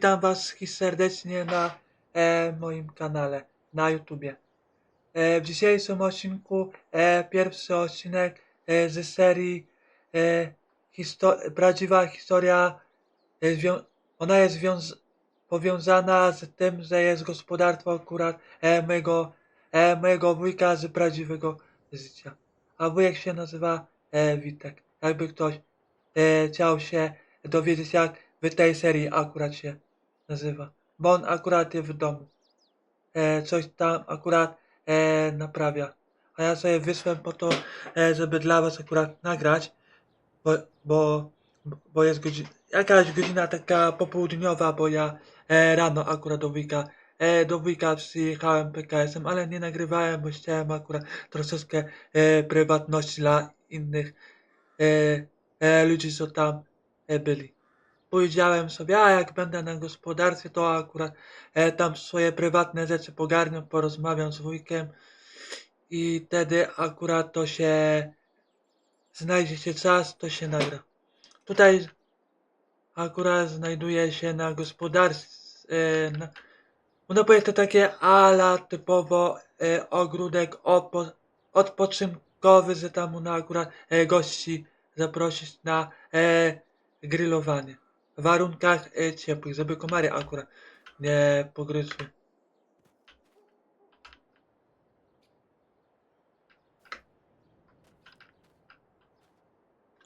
witam Was serdecznie na e, moim kanale na YouTubie. E, w dzisiejszym odcinku e, pierwszy odcinek e, z serii e, Prawdziwa historia. E, ona jest powiązana z tym, że jest gospodarstwo akurat e, mojego, e, mojego wujka z prawdziwego życia. A wujek się nazywa e, Witek. Jakby ktoś e, chciał się dowiedzieć, jak w tej serii akurat się nazywa. Bo on akurat jest w domu. E, coś tam akurat e, naprawia. A ja sobie wysłałem po to, e, żeby dla was akurat nagrać, bo, bo, bo jest godzina, jakaś godzina taka popołudniowa, bo ja e, rano akurat do wujka, e, do przyjechałem PKS-em, ale nie nagrywałem, bo chciałem akurat troszeczkę e, prywatności dla innych e, e, ludzi, co tam e, byli. Powiedziałem sobie, a jak będę na gospodarstwie, to akurat e, tam swoje prywatne rzeczy pogarniam, porozmawiam z wujkiem i wtedy akurat to się znajdzie się czas, to się nagra. Tutaj akurat znajduje się na gospodarstwie, e, na, można powiedzieć to takie ala typowo e, ogródek odpo, odpoczynkowy, że tam można akurat e, gości zaprosić na e, grillowanie. Warunkach e, ciepłych, żeby komary akurat nie pogryzły.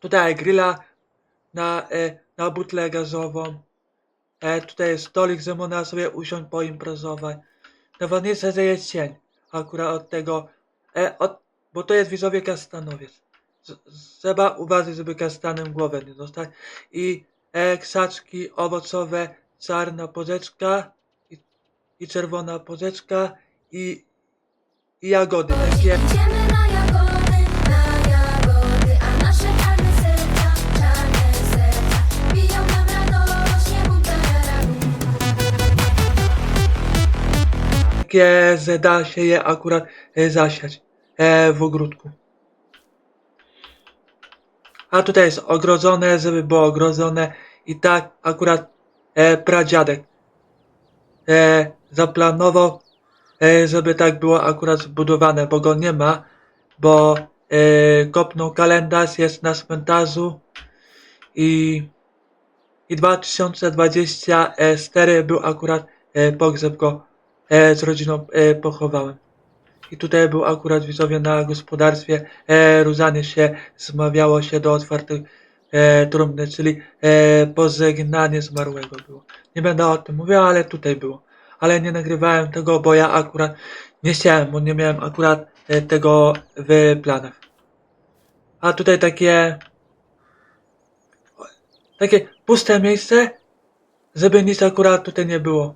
Tutaj grilla na, e, na butlę gazową. E, tutaj jest stolik, że można sobie usiąść, poimprezować. Najważniejsze, że jest cień. Akurat od tego, od, bo to jest widzowie kastanowiec. Trzeba uważać, żeby kastanem głowę nie dostać. I krzaczki owocowe, czarna porzeczka i, i czerwona porzeczka i, i jagody. Takie, Idziemy na jagody, na jagody, a nasze czarne serca, czarne serca biją nam radośnie bunteraru. takie, że da się je akurat e, zasiać e, w ogródku. A tutaj jest ogrodzone, żeby było ogrodzone i tak akurat e, pradziadek e, zaplanował, e, żeby tak było akurat zbudowane, bo go nie ma, bo e, kopnął kalendarz, jest na cmentarzu i, i 2024 był akurat e, pogrzeb go e, z rodziną e, pochowałem. I tutaj był akurat widzowie na gospodarstwie e, różanie się, zmawiało się do otwartej e, trumny, czyli e, pożegnanie zmarłego było. Nie będę o tym mówił, ale tutaj było. Ale nie nagrywałem tego, bo ja akurat nie chciałem, bo nie miałem akurat e, tego w planach. A tutaj takie takie puste miejsce, żeby nic akurat tutaj nie było.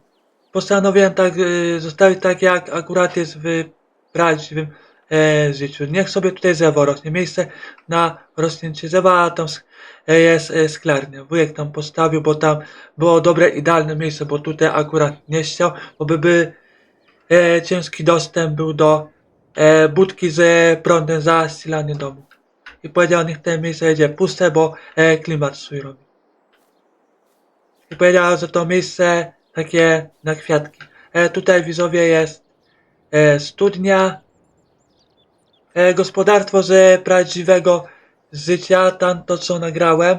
Postanowiłem tak y, zostawić tak, jak akurat jest w prawdziwym e, życiu. Niech sobie tutaj drzewo rośnie. Miejsce na rośnięcie drzewa, a tam e, jest e, sklarnia. Wujek tam postawił, bo tam było dobre, idealne miejsce, bo tutaj akurat nie chciał, bo by, by e, ciężki dostęp był do e, budki z prądem za zasilanie domu. I powiedział, niech to miejsce będzie puste, bo e, klimat swój robi. I powiedział, że to miejsce takie na kwiatki. E, tutaj widzowie jest studnia, e, gospodarstwo z prawdziwego życia, tam to co nagrałem.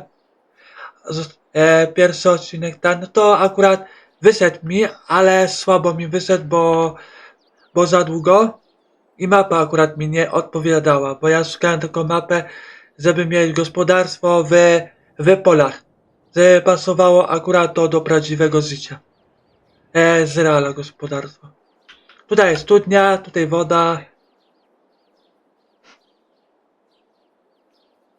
E, pierwszy odcinek tam, no to akurat wyszedł mi, ale słabo mi wyszedł, bo, bo za długo i mapa akurat mi nie odpowiadała, bo ja szukałem tylko mapę, żeby mieć gospodarstwo w, w polach, pasowało akurat to do prawdziwego życia. E, z reala gospodarstwa. Tutaj jest studnia, tutaj woda.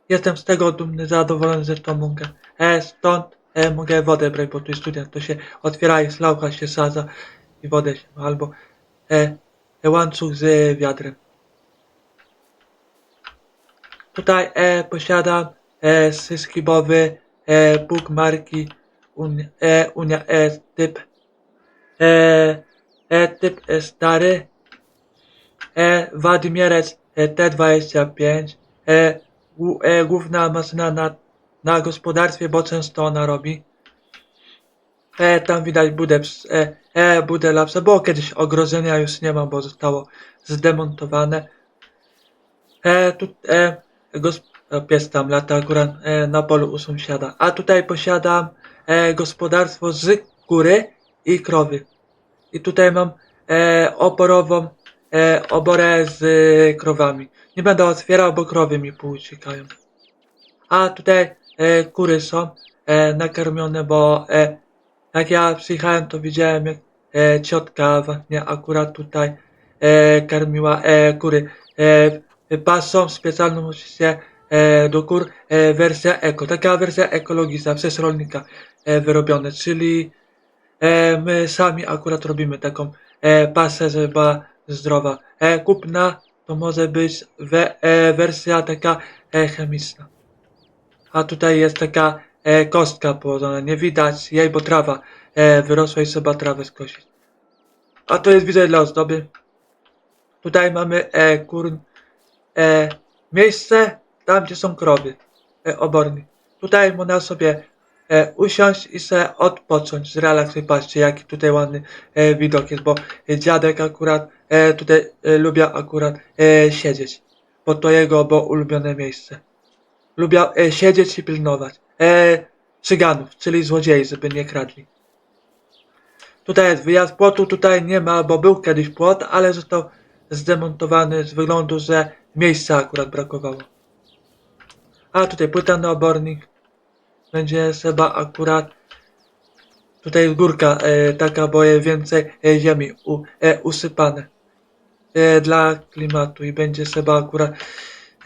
Jestem z tego dumny, zadowolony, to mogę. E, stąd e, mogę wodę brać, bo tu jest studnia, to się otwiera, jest laucha, się sadza i wodę się ma, albo e, e, łańcuch z wiadrem. Tutaj e, posiadam e, syskibowy e, pług marki Unia, e, Unia E typ e, typ e, stary e, Władimierec e, T25 e, główna maszyna na, na gospodarstwie, bo często ona robi E, tam widać budę, e, e, budę dla psa. Było kiedyś ogrodzenia, już nie ma, bo zostało zdemontowane. E, tu, e, pies tam lata akurat e, na polu u sąsiada. A tutaj posiadam e, gospodarstwo z kury i krowy. I tutaj mam e, oporową e, oborę z e, krowami. Nie będę otwierał, bo krowy mi pouciekają. A tutaj e, kury są e, nakarmione, bo e, jak ja przyjechałem, to widziałem jak e, ciotka właśnie akurat tutaj e, karmiła e, kury. E, pasą specjalną oczywiście e, do kur e, wersja eko. Taka wersja ekologiczna przez rolnika e, wyrobione, czyli my sami akurat robimy taką e, pasę, żeby była zdrowa. E, kupna to może być we, e, wersja taka e, chemiczna. A tutaj jest taka e, kostka położona. Nie widać jej, bo trawa e, wyrosła i trzeba trawę skosić. A to jest widzę dla ozdoby. Tutaj mamy e, kur, e, miejsce tam, gdzie są krowy. E, obornik. Tutaj można sobie e, usiąść i sobie odpocząć, zrelaksować. Patrzcie, jaki tutaj ładny e, widok jest, bo dziadek akurat e, tutaj e, akurat e, siedzieć. Bo to jego bo ulubione miejsce lubiał e, siedzieć i pilnować. E, cyganów, czyli złodziei, żeby nie kradli. Tutaj jest wyjazd płotu, tutaj nie ma, bo był kiedyś płot, ale został zdemontowany z wyglądu, że miejsca akurat brakowało. A tutaj płyta na obornik. Będzie chyba akurat tutaj jest górka e, taka, bo jest więcej e, ziemi u, e, usypane e, dla klimatu i będzie chyba akurat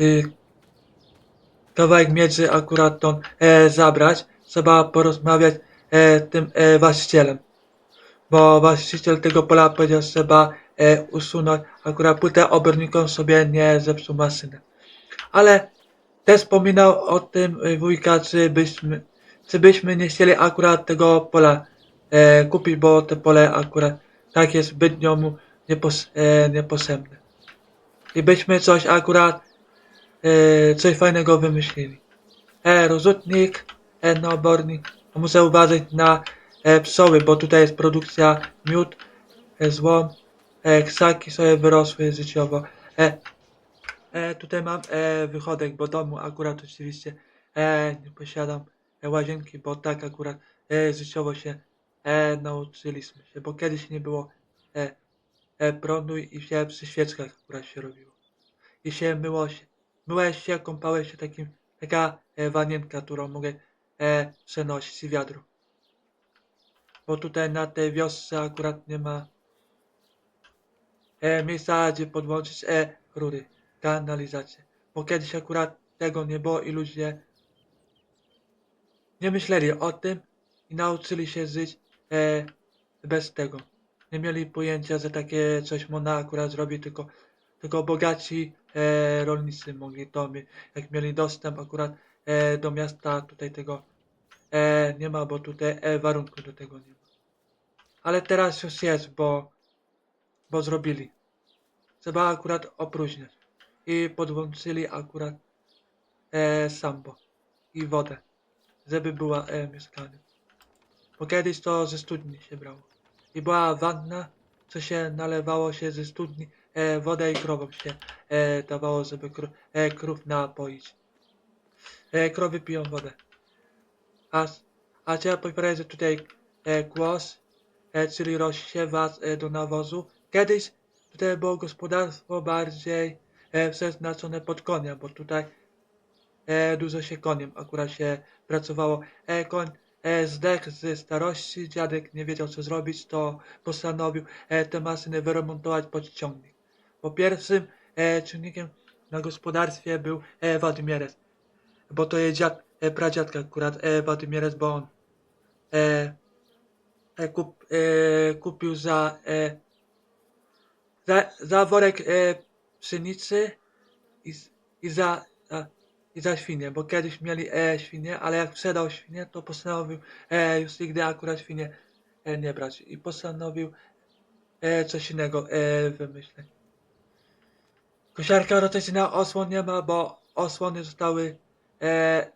e, kawałek miedzy akurat tą e, zabrać, trzeba porozmawiać e, tym e, właścicielem. Bo właściciel tego pola powiedział, trzeba e, usunąć akurat płytę oborniką sobie nie zepsuł maszyny. Ale też wspominał o tym e, wujka, czy byśmy, czy byśmy nie chcieli akurat tego pola e, kupić, bo te pole akurat tak jest zbytnio mu niepos, e, niepotrzebne. I byśmy coś akurat e, coś fajnego wymyślili. E, rozrzutnik, e, naobornik. Muszę uważać na e, psoły, bo tutaj jest produkcja miód, e, złom, e, ksaki sobie wyrosły życiowo. E, e, tutaj mam e, wychodek, bo domu akurat oczywiście e, nie posiadam e, łazienki, bo tak akurat e, życiowo się e, nauczyliśmy się, bo kiedyś nie było e, e, prądu i się przy świeczkach akurat się robiło. I się myło się myłeś się, kąpałeś się takim, taka e, wanienka, którą mogę e, przenosić i wiadro. Bo tutaj na tej wiosce akurat nie ma e, miejsca, gdzie podłączyć e, rury, kanalizację. Bo kiedyś akurat tego nie było i ludzie nie myśleli o tym i nauczyli się żyć e, bez tego. Nie mieli pojęcia, że takie coś można akurat zrobić, tylko, tylko bogaci e, rolnicy mogli to mieć. Jak mieli dostęp akurat e, do miasta, tutaj tego e, nie ma, bo tutaj e, warunku do tego nie ma. Ale teraz już jest, bo, bo zrobili. Trzeba akurat opróżniać. I podłączyli akurat e, sambo i wodę, żeby była e, mieszkanie. Bo kiedyś to ze studni się brało. I była wanna, co się nalewało się ze studni, e, wodę i krowom się e, dawało, żeby kró, e, krów napoić. E, krowy piją wodę. A, a trzeba powiedzieć, tutaj e, głos, e, czyli rozsiewa e, do nawozu. Kiedyś tutaj było gospodarstwo bardziej przeznaczone pod konia, bo tutaj e, dużo się koniem akurat się pracowało. E, koń e, zdechł z starości, dziadek nie wiedział co zrobić, to postanowił e, te maszyny wyremontować pod ciągnik. Bo pierwszym e, czynnikiem na gospodarstwie był e, Władimierec, bo to jest dziad, e, pradziadka akurat e, Władimierec, bo on e, e, kup, e, kupił za, e, za, za worek e, pszenicy i, i za a, i za świnie, bo kiedyś mieli e, świnie, ale jak sprzedał świnie, to postanowił e, już nigdy akurat świnie e, nie brać i postanowił e, coś innego e, wymyślić. Kosiarka rotacyjna osłon nie ma, bo osłony zostały e,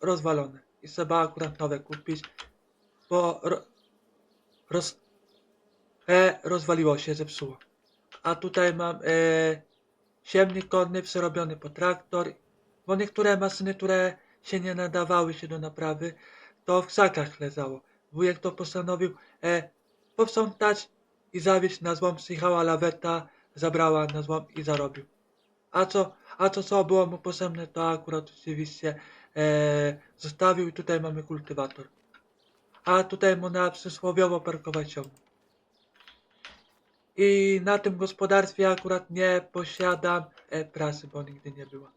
rozwalone i trzeba akurat nowe kupić, bo ro, roz, e, rozwaliło się, zepsuło. A tutaj mam e, siewnik konny przerobiony po traktor, bo niektóre maszyny, które się nie nadawały się do naprawy, to w krzakach leżało. Wujek to postanowił e, i zawieźć na złom. Przyjechała laweta, zabrała na złom i zarobił. A co, a co, co było mu potrzebne, to akurat oczywiście e, zostawił i tutaj mamy kultywator. A tutaj można przysłowiowo parkować ciągnik. I na tym gospodarstwie akurat nie posiadam e, prasy, bo nigdy nie była.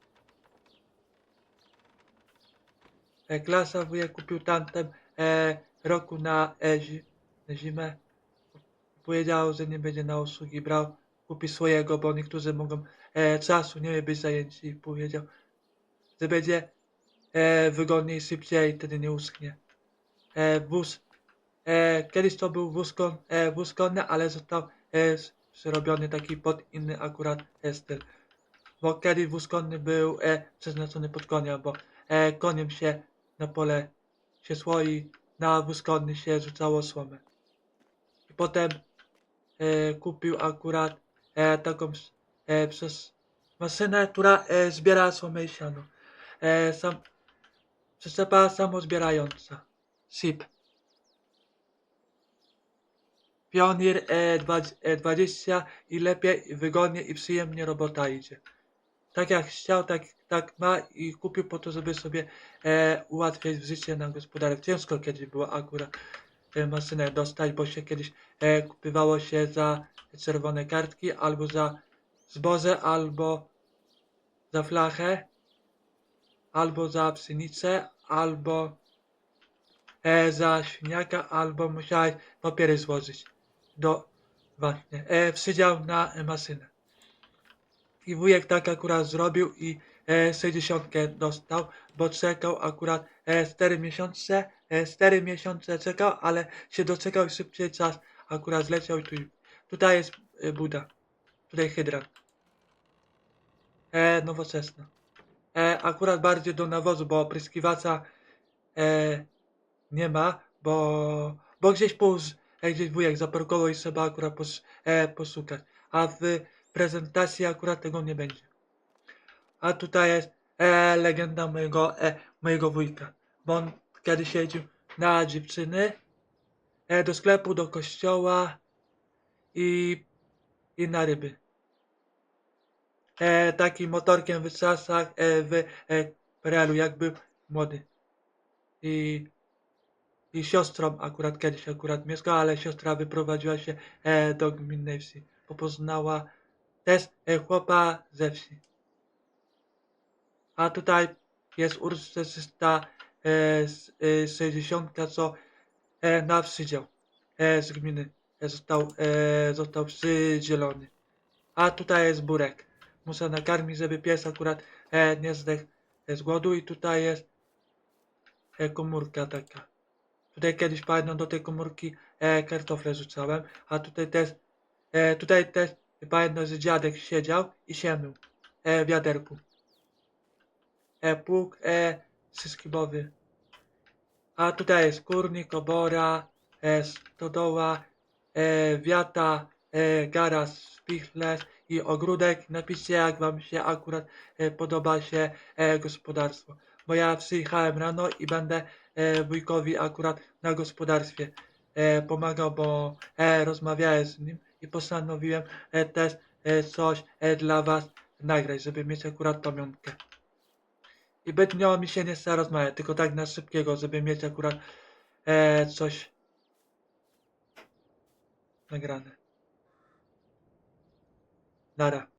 E, klasa wujek kupił tamten e, roku na, zi, na zimę. Powiedział, że nie będzie na usługi brał. Kupi swojego, bo niektórzy mogą czasu nie być zajęci. Powiedział, że będzie wygodniej, szybciej, wtedy nie uschnie. E, wóz, kiedyś to był wóz, kon, wóz konny, ale został s- przerobiony taki pod inny akurat styl. Bo kiedyś wóz konny był e, przeznaczony pod konia, bo e, koniem się na pole się słoi, na wóz konny się rzucało słomę. I potem e, kupił akurat e, taką e, przez maszynę, która e, zbiera słomę i siano. E, sam, przyczepa samozbierająca. SIP. Pionier e, dwa- e, 20 i lepiej, wygodnie i przyjemnie robota idzie. Tak jak chciał, tak, tak ma i kupił po to, żeby sobie e, ułatwiać życie na gospodarce. Ciężko kiedyś było akurat e, maszynę dostać, bo się kiedyś e, kupywało się za czerwone kartki, albo za zboże, albo za flachę, albo za pszenicę, albo e, za świniaka, albo musiałeś papiery złożyć do właśnie, e, na e, maszynę. I wujek tak akurat zrobił i e, 60 dostał, bo czekał akurat e, 4 miesiące, e, 4 miesiące czekał, ale się doczekał i szybciej czas akurat zleciał i tu, tutaj jest e, Buda, tutaj hydrant. E, nowoczesna. E, akurat bardziej do nawozu, bo opryskiwacza e, nie ma, bo, bo gdzieś póz, e, gdzieś wujek zaparkował i trzeba akurat pos, e, poszukać. A w prezentacji akurat tego nie będzie. A tutaj jest e, legenda mojego, e, mojego wujka, bo on kiedyś jeździł na dziewczyny, e, do sklepu, do kościoła i, i na ryby. E, takim motorkiem w czasach, e, w e, Perelu, jak był młody. I, i siostrą akurat kiedyś akurat mieszkała, ale siostra wyprowadziła się e, do gminnej wsi, bo też e, chłopa ze wsi. A tutaj jest uroczysta e, z- e, 60, co e, na przydział e, z gminy e, został, e, został przydzielony. A tutaj jest burek. Muszę nakarmić, żeby pies akurat e, nie zdechł e, z głodu i tutaj jest e, komórka taka. Tutaj kiedyś pamiętam do tej komórki e, kartofle rzucałem, a tutaj też, e, tutaj też pamiętam, że dziadek siedział i się mył e, w wiaderku. E, pług e. A tutaj jest kurnik, obora, e, stodoła, e, wiata, e, garas, spichlerz i ogródek. Napiszcie jak wam się akurat e, podoba się e, gospodarstwo. Bo ja przyjechałem rano i będę e, wujkowi akurat na gospodarstwie e, pomagał, bo e, rozmawiałem z nim i postanowiłem e, też e, coś e, dla was nagrać, żeby mieć akurat pamiątkę. I zbytnio mi się nie chce rozmawiać, tylko tak na szybkiego, żeby mieć akurat e, coś nagrane. Nara.